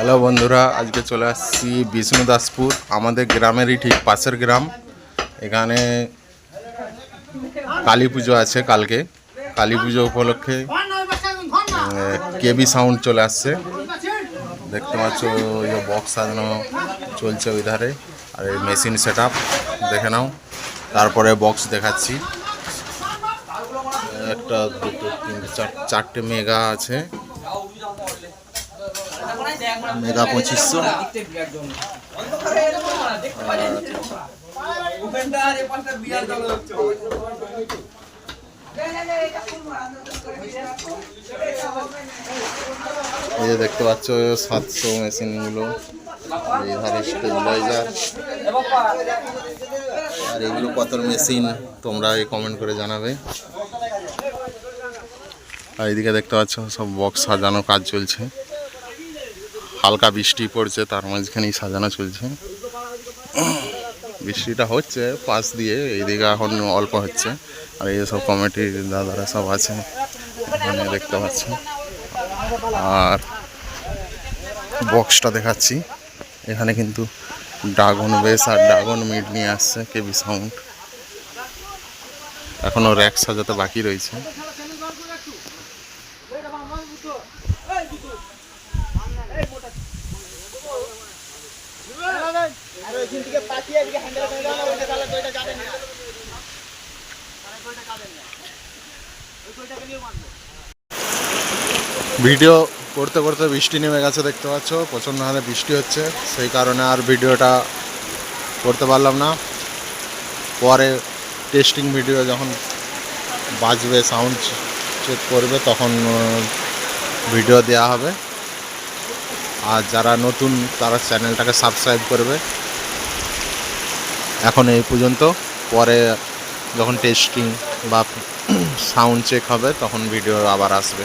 Hello বন্ধুরা, আজকে চলে আসছি বিষ্ণুদাসপুর আমাদের গ্রামেরই ঠিক পাশের গ্রাম। এখানে কালী পুজো আছে কালকে। কালী পুজো উপলক্ষে কেবি সাউন্ড চলে আসছে। দেখতে পাচ্ছ ওই বক্স সাজানো চলছে ওই ধারে আর এই মেশিন সেট আপ দেখে নাও। তারপরে বক্স দেখাচ্ছি। একটা, দুটো, তিনটে, চার, চারটে মেগা আছে। মেগা পঁচিশশো এই দেখতে পাচ্ছ, সাতশো ধারে স্টেবিলাইজার আর এগুলো কত মেশিন, তোমরা এই কমেন্ট করে জানাবে। আর এদিকে দেখতে পাচ্ছ, সব বক্স সাজানো, কাজ চলছে। হালকা বৃষ্টি পড়ছে, তার মাঝখানেই সাজানো চলছে। বৃষ্টিটা হচ্ছে পাশ দিয়ে, এইদিকে এখন অল্প হচ্ছে। আর এই সব কমিটির দাদারা সব আছে এখানে দেখতে পাচ্ছি আর বক্সটা দেখাচ্ছি। এখানে কিন্তু ড্রাগন বেস আর ড্রাগন মিট নিয়ে আসছে কেবি সাউন্ড এখনও র্যাক সাজাতে বাকি রয়েছে। ভিডিও করতে করতে বৃষ্টি নেমে গেছে দেখতে পাচ্ছ, প্রচণ্ড হারে বৃষ্টি হচ্ছে, সেই কারণে আর ভিডিওটা করতে পারলাম না। পরে টেস্টিং ভিডিও যখন বাজবে সাউন্ড চেক করবে, তখন ভিডিও দেওয়া হবে। আর যারা নতুন, তারা চ্যানেলটাকে সাবস্ক্রাইব করবে। এখন এই পর্যন্ত। পরে যখন টেস্টিং বা সাউন্ড চেক হবে, তখন ভিডিও আবার আসবে।